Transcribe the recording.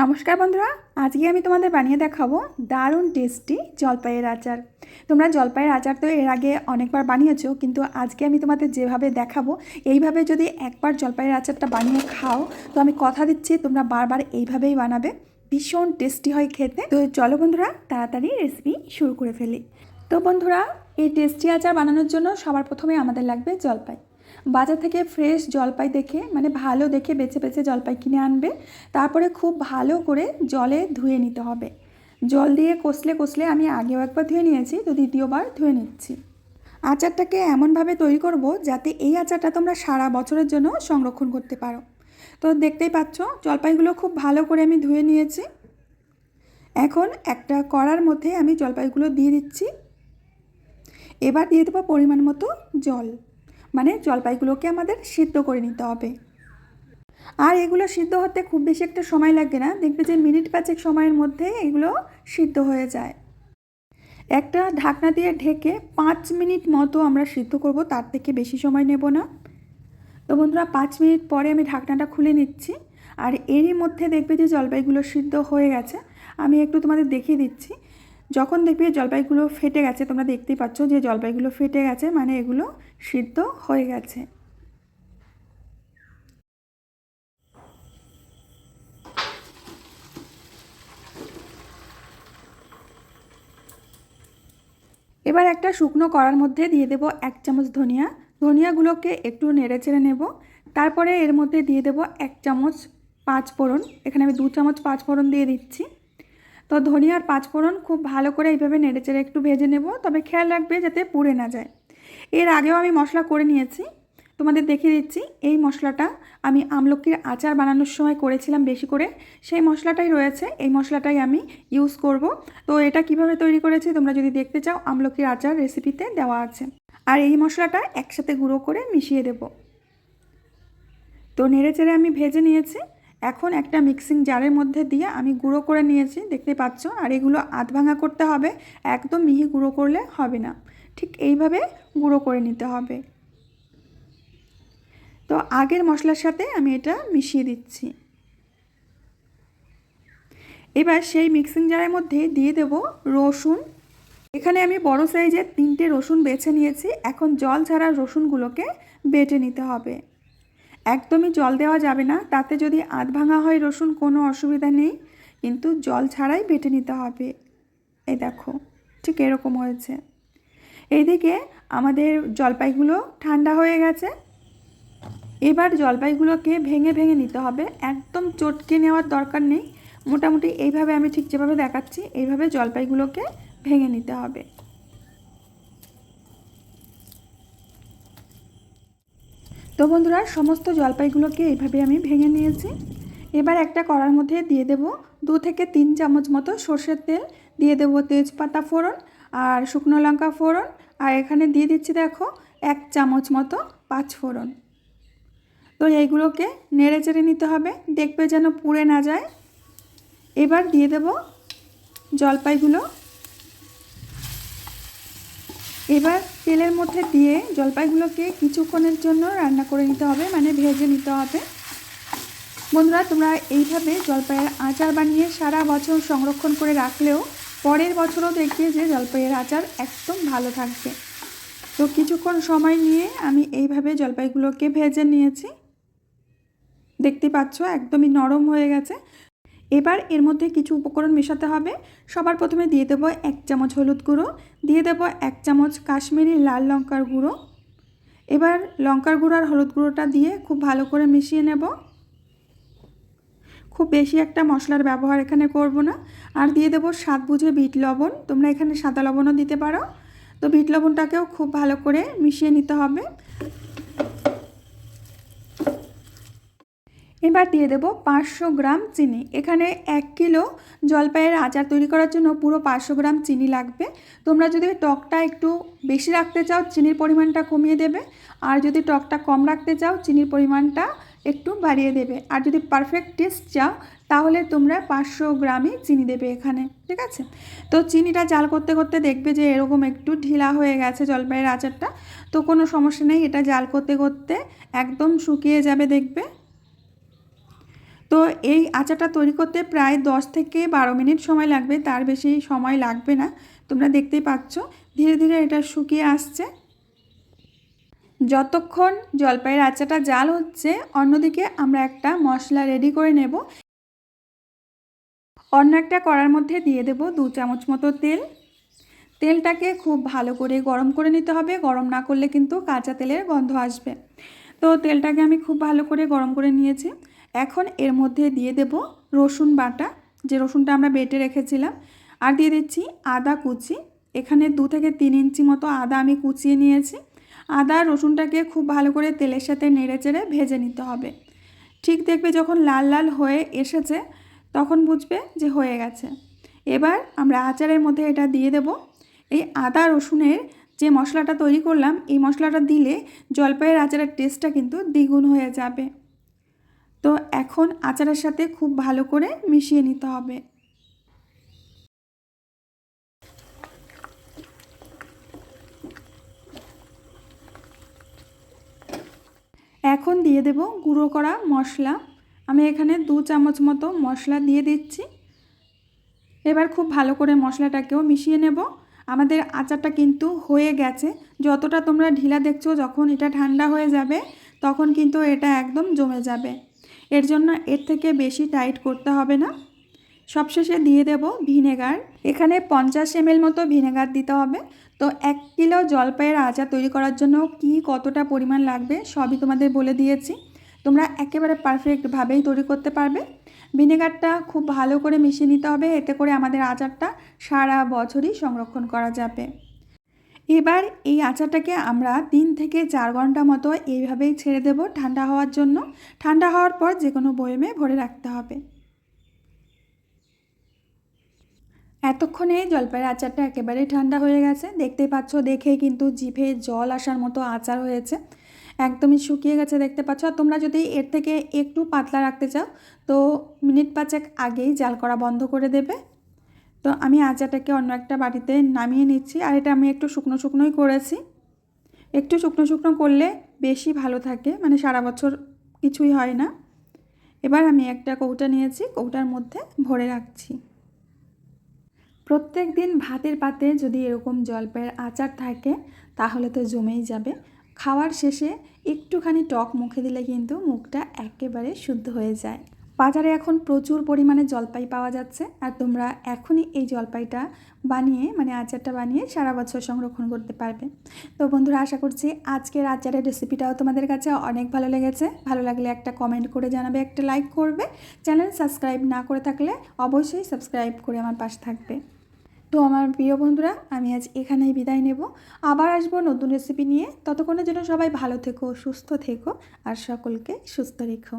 নমস্কার বন্ধুরা, আজকে আমি তোমাদের বানিয়ে দেখাবো দারুণ টেস্টি জলপাইয়ের আচার। তোমরা জলপাইয়ের আচার তো এর আগে অনেকবার বানিয়েছো, কিন্তু আজকে আমি তোমাদের যেভাবে দেখাবো, এইভাবে যদি একবার জলপাইয়ের আচারটা বানিয়ে খাও, তো আমি কথা দিচ্ছি, তোমরা বারবার এইভাবেই বানাবে। ভীষণ টেস্টি হয় খেতে। তো চলো বন্ধুরা, তাড়াতাড়ি রেসিপি শুরু করে ফেলি। তো বন্ধুরা, এই টেস্টি আচার বানানোর জন্য সবার প্রথমে আমাদের লাগবে জলপাই। বাজার থেকে ফ্রেশ জলপাই দেখে মানে ভালো দেখে বেছে বেছে জলপাই কিনে আনবে। তারপরে খুব ভালো করে জলে ধুয়ে নিতে হবে। জল দিয়ে কষলে কষলে আমি আগেও একবার ধুয়ে নিয়েছি, তো দ্বিতীয়বার ধুয়ে নিচ্ছি। আচারটাকে এমনভাবে তৈরি করব যাতে এই আচারটা তোমরা সারা বছরের জন্য সংরক্ষণ করতে পারো। তো দেখতেই পাচ্ছ, জলপাইগুলো খুব ভালো করে আমি ধুয়ে নিয়েছি। এখন একটা কড়ার মধ্যে আমি জলপাইগুলো দিয়ে দিচ্ছি। এবার দিয়ে দেবো পরিমাণ মতো জল। মানে জলপাইগুলোকে আমাদের সিদ্ধ করে নিতে হবে। আর এগুলো সিদ্ধ হতে খুব বেশি একটা সময় লাগবে না। দেখবে যে মিনিট পাঁচেক সময়ের মধ্যে এগুলো সিদ্ধ হয়ে যায়। একটা ঢাকনা দিয়ে ঢেকে পাঁচ মিনিট মতো আমরা সিদ্ধ করব, তার থেকে বেশি সময় নেব না। তো বন্ধুরা, পাঁচ মিনিট পরে আমি ঢাকনাটা খুলে নিচ্ছি। আর এরই মধ্যে দেখবে যে জলপাইগুলো সিদ্ধ হয়ে গেছে। আমি একটু তোমাদের দেখিয়ে দিচ্ছি। যখন দেখবে জলপাইগুলো ফেটে গেছে, তোমরা দেখতেই পাচ্ছ যে জলপাইগুলো ফেটে গেছে মানে এগুলো সিদ্ধ হয়ে গেছে। এবার একটা শুকনো কড়ার মধ্যে দিয়ে দেব এক চামচ ধনিয়া। ধনিয়াগুলোকে একটু নেড়ে চেড়ে নেব। তারপরে এর মধ্যে দিয়ে দেব এক চামচ পাঁচ ফোড়ন। এখানে আমি দু চামচ পাঁচ ফোড়ন দিয়ে দিচ্ছি। তো ধনিয়ার পাঁচ ফোড়ন খুব ভালো করে এইভাবে নেড়ে চেড়ে একটু ভেজে নেব। তবে খেয়াল রাখবে যাতে পুড়ে না যায়। এর আগেও আমি মশলা করে নিয়েছি। তোমাদের দেখিয়ে দিচ্ছি, এই মশলাটা আমি আমলকির আচার বানানোর সময় করেছিলাম বেশি করে। সেই মশলাটাই রয়েছে, এই মশলাটাই আমি ইউজ করব। তো এটা কীভাবে তৈরি করেছি তোমরা যদি দেখতে চাও, আমলকির আচার রেসিপিতে দেওয়া আছে। আর এই মশলাটা একসাথে গুঁড়ো করে মিশিয়ে দেব। তো নেড়ে চেড়ে আমি ভেজে নিয়েছি। এখন একটা মিক্সিং জারের মধ্যে দিয়ে আমি গুঁড়ো করে নিয়েছি, দেখতে পাচ্ছ? আর এগুলো আধ ভাঙা করতে হবে, একদম মিহি গুঁড়ো করলে হবে না। ঠিক এইভাবে গুঁড়ো করে নিতে হবে। তো আগের মশলার সাথে আমি এটা মিশিয়ে দিচ্ছি। এবার সেই মিক্সিং জারের মধ্যে দিয়ে দেব রসুন। এখানে আমি বড় সাইজের তিনটে রসুন বেছে নিয়েছি, এখন জল ছাড়া রসুনগুলোকে বেটে নিতে হবে। একদমই জল দেওয়া যাবে না। তাতে যদি আধ ভাঙা হয় রসুন, কোনো অসুবিধা নেই। কিন্তু জল ছাড়াই বেটে নিতে হবে। এই দেখো, ঠিক এরকম হয়েছে। এইদিকে আমাদের জলপাইগুলো ঠান্ডা হয়ে গেছে। এবার জলপাইগুলোকে ভেঙে ভেঙে নিতে হবে। একদম চটকে নেওয়ার দরকার নেই। মোটামুটি এইভাবে আমি ঠিক যেভাবে দেখাচ্ছি, এইভাবে জলপাইগুলোকে ভেঙে নিতে হবে। তো বন্ধুরা, সমস্ত জলপাইগুলোকে এইভাবে আমি ভেঙে নিয়েছি। এবার একটা কড়ার মধ্যে দিয়ে দেব দু থেকে তিন চামচ মতো সর্ষের তেল, দিয়ে দেবো তেজপাতা ফোড়ন আর শুকনো লঙ্কা ফোড়ন। আর এখানে দিয়ে দিচ্ছি দেখো এক চামচ মতো পাঁচ ফোড়ন। তো এইগুলোকে নেড়ে চেড়ে নিতে হবে, দেখবে যেন পুড়ে না যায়। এবার দিয়ে দেব জলপাইগুলো এবার তেলের মধ্যে দিয়ে জলপাইগুলোকে কিছুক্ষণের জন্য রান্না করে নিতে হবে মানে ভেজে নিতে হবে। বন্ধুরা, তোমরা এইভাবে জলপাইয়ের আচার বানিয়ে সারা বছর সংরক্ষণ করে রাখলেও পরের বছরও দেখবে যে জলপাইয়ের আচার একদম ভালো থাকবে। তো কিছুক্ষণ সময় নিয়ে আমি এইভাবে জলপাইগুলোকে ভেজে নিয়েছি। দেখতে পাচ্ছ, একদমই নরম হয়ে গেছে। এবার এর মধ্যে কিছু উপকরণ মেশাতে হবে। সবার প্রথমে দিয়ে দেবো এক চামচ হলুদ গুঁড়ো, দিয়ে দেবো এক চামচ কাশ্মীরি লাল লঙ্কার গুঁড়ো। এবার লঙ্কার গুঁড়ো আর হলুদ গুঁড়োটা দিয়ে খুব ভালো করে মিশিয়ে নেব। খুব বেশি একটা মশলার ব্যবহার এখানে করব না। আর দিয়ে দেবো স্বাদ বুঝে বিট লবণ, তোমরা এখানে সাদা লবণও দিতে পারো। তো বিট লবণটাকেও খুব ভালো করে মিশিয়ে নিতে হবে। এবার দিয়ে দেবো পাঁচশো গ্রাম চিনি। এখানে এক কিলো জলপাইয়ের আচার তৈরি করার জন্য পুরো পাঁচশো গ্রাম চিনি লাগবে। তোমরা যদি টকটা একটু বেশি রাখতে চাও, চিনির পরিমাণটা কমিয়ে দেবে। আর যদি টকটা কম রাখতে চাও, চিনির পরিমাণটা একটু বাড়িয়ে দেবে। আর যদি পারফেক্ট টেস্ট চাও, তাহলে তোমরা পাঁচশো গ্রামই চিনি দেবে এখানে, ঠিক আছে? তো চিনিটা জাল করতে করতে দেখবে যে এরকম একটু ঢিলা হয়ে গেছে জলপাইয়ের আচারটা। তো কোনো সমস্যা নেই, এটা জাল করতে করতে একদম শুকিয়ে যাবে দেখবে। তো এই আচারটা তৈরি করতে প্রায় দশ থেকে বারো মিনিট সময় লাগবে, তার বেশি সময় লাগবে না। তোমরা দেখতেই পাচ্ছ, ধীরে ধীরে এটা শুকিয়ে আসছে। যতক্ষণ জলপাইয়ের আচারটা জাল হচ্ছে, অন্যদিকে আমরা একটা মশলা রেডি করে নেব। অন্য একটা কড়ার মধ্যে দিয়ে দেব দু চামচ মতো তেল। তেলটাকে খুব ভালো করে গরম করে নিতে হবে, গরম না করলে কিন্তু কাঁচা তেলের গন্ধ আসবে। তো তেলটাকে আমি খুব ভালো করে গরম করে নিয়েছি। এখন এর মধ্যে দিয়ে দেব রসুন বাটা, যে রসুনটা আমরা বেটে রেখেছিলাম। আর দিয়ে দিচ্ছি আদা কুচি। এখানে দু থেকে তিন ইঞ্চি মতো আদা আমি কুচিয়ে নিয়েছি। আদা রসুনটাকে খুব ভালো করে তেলের সাথে নেড়ে চেড়ে ভেজে নিতে হবে। ঠিক দেখবে যখন লাল লাল হয়ে এসেছে, তখন বুঝবে যে হয়ে গেছে। এবার আমরা আচারের মধ্যে এটা দিয়ে দেব। এই আদা, রসুনের যে মশলাটা তৈরি করলাম, এই মশলাটা দিলে জলপাইয়ের আচারের টেস্টটা কিন্তু দ্বিগুণ হয়ে যাবে। তো এখন আচারের সাথে খুব ভালো করে মিশিয়ে নিতে হবে। এখন দিয়ে দেব গুঁড়ো করা মশলা। আমি এখানে দু চামচ মতো মশলা দিয়ে দিচ্ছি। এবার খুব ভালো করে মশলাটাকেও মিশিয়ে নেব। আমাদের আচারটা কিন্তু হয়ে গেছে। যতটা তোমরা ঢিলা দেখছ যখন এটা ঠান্ডা হয়ে যাবে, তখন কিন্তু এটা একদম জমে যাবে। এর জন্য এর থেকে বেশি টাইট করতে হবে না। সবশেষে দিয়ে দেব ভিনেগার। এখানে পঞ্চাশ এমএল মতো ভিনেগার দিতে হবে। তো এক কিলো জলপাইয়ের আচার তৈরি করার জন্য কি কতটা পরিমাণ লাগবে সবই তোমাদের বলে দিয়েছি। তোমরা একেবারে পারফেক্টভাবেই তৈরি করতে পারবে। ভিনেগারটা খুব ভালো করে মিশিয়ে নিতে হবে। এতে করে আমাদের আচারটা সারা বছরই সংরক্ষণ করা যাবে। এবার এই আচারটাকে আমরা তিন থেকে চার ঘণ্টা মতো এইভাবেই ছেড়ে দেব ঠান্ডা হওয়ার জন্য। ঠান্ডা হওয়ার পর যে কোনো বয়মে ভরে রাখতে হবে। এতক্ষণে জলপাইয়ের আচারটা একেবারেই ঠান্ডা হয়ে গেছে। দেখতেই পাচ্ছ দেখেই কিন্তু জিভে জল আসার মতো আচার হয়েছে। একদমই শুকিয়ে গেছে দেখতে পাচ্ছ। আর তোমরা যদি এর থেকে একটু পাতলা রাখতে চাও, তো মিনিট পাঁচেক আগেই জাল করা বন্ধ করে দেবে। তো আমি আচারটাকে অন্য একটা বাটিতে নামিয়ে নিচ্ছি, আর এটা আমি একটু শুকনো শুকনোই করেছি। একটু শুকনো শুকনো করলে বেশি ভালো থাকে মানে সারা বছর কিছুই হয় না। এবার আমি একটা কৌটা নিয়েছি, কৌটার মধ্যে ভরে রাখছি। প্রত্যেক দিন ভাতের পাতে যদি এরকম জলপাইয়ের আচার থাকে, তাহলে তো জমেই যাবে। খাওয়ার শেষে একটুখানি টক মুখে দিলে কিন্তু মুখটা একেবারে শুদ্ধ হয়ে যায়। বাজারে এখন প্রচুর পরিমাণে জলপাই পাওয়া যাচ্ছে আর তোমরা এখনই এই জলপাইটা বানিয়ে মানে আচারটা বানিয়ে সারা বছর সংরক্ষণ করতে পারবে। তো বন্ধুরা, আশা করছি আজকের আচারের রেসিপিটাও তোমাদের কাছে অনেক ভালো লেগেছে। ভালো লাগলে একটা কমেন্ট করে জানাবে, একটা লাইক করবে। চ্যানেল সাবস্ক্রাইব না করে থাকলে অবশ্যই সাবস্ক্রাইব করে আমার পাশে থাকবে। তো আমার প্রিয় বন্ধুরা, আমি আজ এখানেই বিদায় নেব। আবার আসব নতুন রেসিপি নিয়ে। ততক্ষণের জন্য সবাই ভালো থেকো, সুস্থ থেকো আর সকলকে সুস্থ রেখো।